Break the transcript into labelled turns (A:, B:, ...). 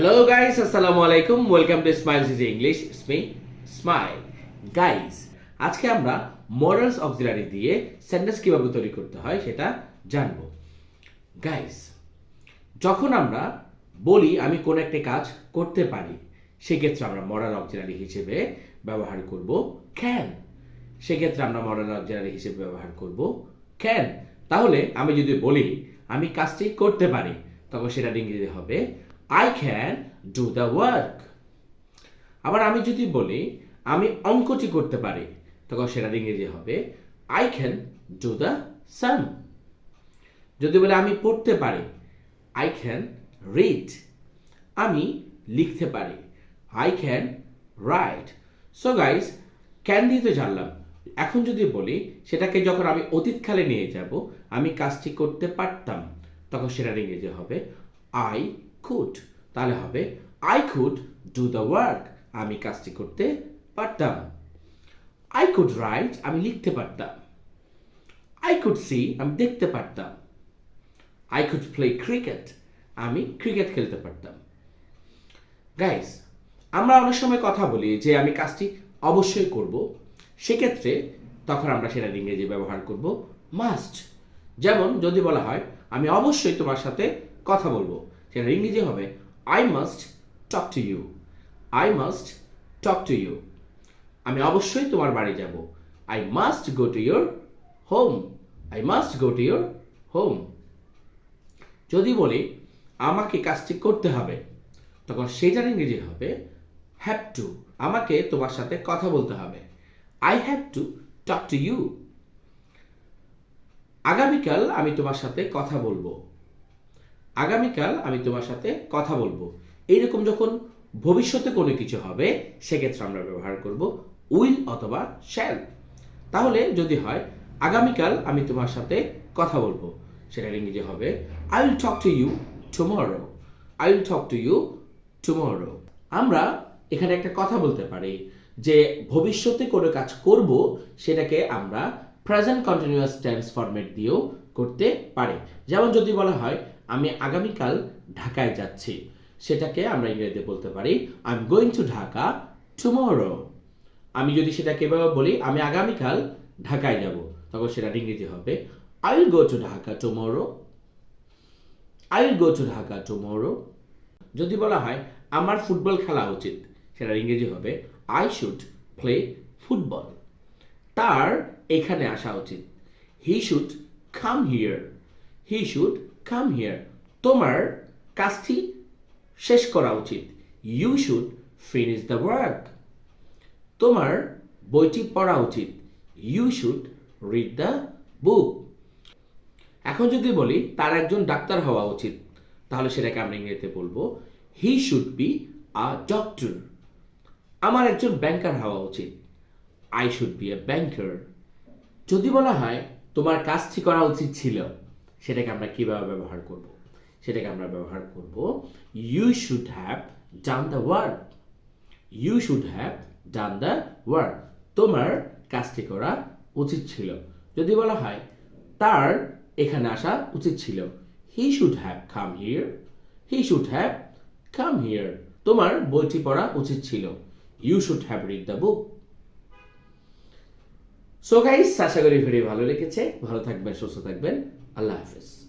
A: Hello guys আসসালামু আলাইকুম welcome to smile is English me smile guys আজকে আমরা মডালস অক্সিলারি দিয়ে সেন্টেন্স কীভাবে তৈরি করতে হয় সেটা জানব। গাইস যখন আমরা বলি আমি কোন একটা কাজ করতে পারি, সেক্ষেত্রে আমরা মডাল অক্সিলারি হিসেবে ব্যবহার করব ক্যান সেক্ষেত্রে আমরা মডাল অক্সিলারি হিসেবে ব্যবহার করব ক্যান তাহলে আমি যদি বলি আমি কাজটি করতে পারি, তখন সেটা ইংরেজি হবে I can do the work আবার আমি যদি বলি, আমি অঙ্কটি করতে পারি, তখন সেটা ইংরেজি হবে I can do the same যদি বলে আমি পড়তে পারি আই ক্যান রিড আমি লিখতে পারি I can write so guys can দিয়ে তো জানলাম। এখন যদি বলি, সেটাকে যখন আমি অতীতকালে নিয়ে যাব, আমি কাজটি করতে পারতাম, তখন সেটা ইংরেজি হবে আই কুড তাহলে হবে I could do the work আমি কাজটি করতে পারতাম। আই কুড রাইট আমি লিখতে পারতাম। আই কুড সি আমি দেখতে পারতাম। আই কুড প্লে ক্রিকেট আমি ক্রিকেট খেলতে পারতাম। গাইস আমরা অনেক সময় কথা বলি যে আমি কাজটি অবশ্যই করব, সেক্ষেত্রে তখন আমরা সেটা ইংরেজি ব্যবহার করব মাস্ট যেমন যদি বলা হয়, আমি অবশ্যই তোমার সাথে কথা বলব। সেটা ইংরেজি হবে I must talk to you I must talk to you আমি অবশ্যই তোমার বাড়ি যাব। I must go to your home I must go to your home যদি বলি, আমাকে কাজটি করতে হবে, তখন সেটার ইংরেজি হবে হ্যাভ টু আমাকে তোমার সাথে কথা বলতে হবে। I have to talk to you আগামীকাল আমি তোমার সাথে কথা বলব। আগামীকাল আমি তোমার সাথে কথা বলব। এইরকম যখন ভবিষ্যতে কোনো কিছু হবে, সেক্ষেত্রে আমরা ব্যবহার করব উইল অথবা শ্যাল। তাহলে যদি হয়, আগামীকাল আমি তোমার সাথে কথা বলব। সেটা ইংরেজি হবে I will talk to you tomorrow I will talk to you tomorrow আমরা এখানে একটা কথা বলতে পারি, যে ভবিষ্যতে কোনো কাজ করব, সেটাকে আমরা প্রেজেন্ট কন্টিনিউয়াস টেন্স ফরম্যাট দিয়েও করতে পারি। যেমন যদি বলা হয় আমি আগামীকাল ঢাকায় যাচ্ছি। সেটাকে আমরা ইংরেজিতে বলতে পারি I am going to Dhaka tomorrow আমি যদি সেটাকে এভাবে বলি, আমি আগামীকাল ঢাকায় যাব। তখন সেটা ইংরেজি হবে I will go to Dhaka tomorrow I will go to Dhaka tomorrow যদি বলা হয়, আমার ফুটবল খেলা উচিত সেটা ইংরেজি হবে আই শুড প্লে ফুটবল তার এখানে আসা উচিত। He should come here he should come here তোমার কাজটি শেষ করা উচিত। You should finish the work তোমার বইটি পড়া উচিত। You should read the book এখন যদি বলি, তার একজন ডাক্তার হওয়া উচিত। তাহলে সেটাকে আমরা ইংরেজিতে বলব he should be a doctor আমার একজন ব্যাংকার হওয়া উচিত। I should be a banker যদি বলা হয়, তোমার কাজটি করা উচিত ছিল। সেটাকে আমরা কীভাবে ব্যবহার করব? সেটাকে আমরা ব্যবহার করব you should have done the work you should have done the work তোমার কাজটি করা উচিত ছিল। যদি বলা হয়, তার এখানে আসা উচিত ছিল। He should have come here he should have come here তোমার বইটি পড়া উচিত ছিল। You should have read the book so guys আশা করি ভিডিও ভালো লেগেছে। ভালো থাকবেন, সুস্থ থাকবেন। aliveness.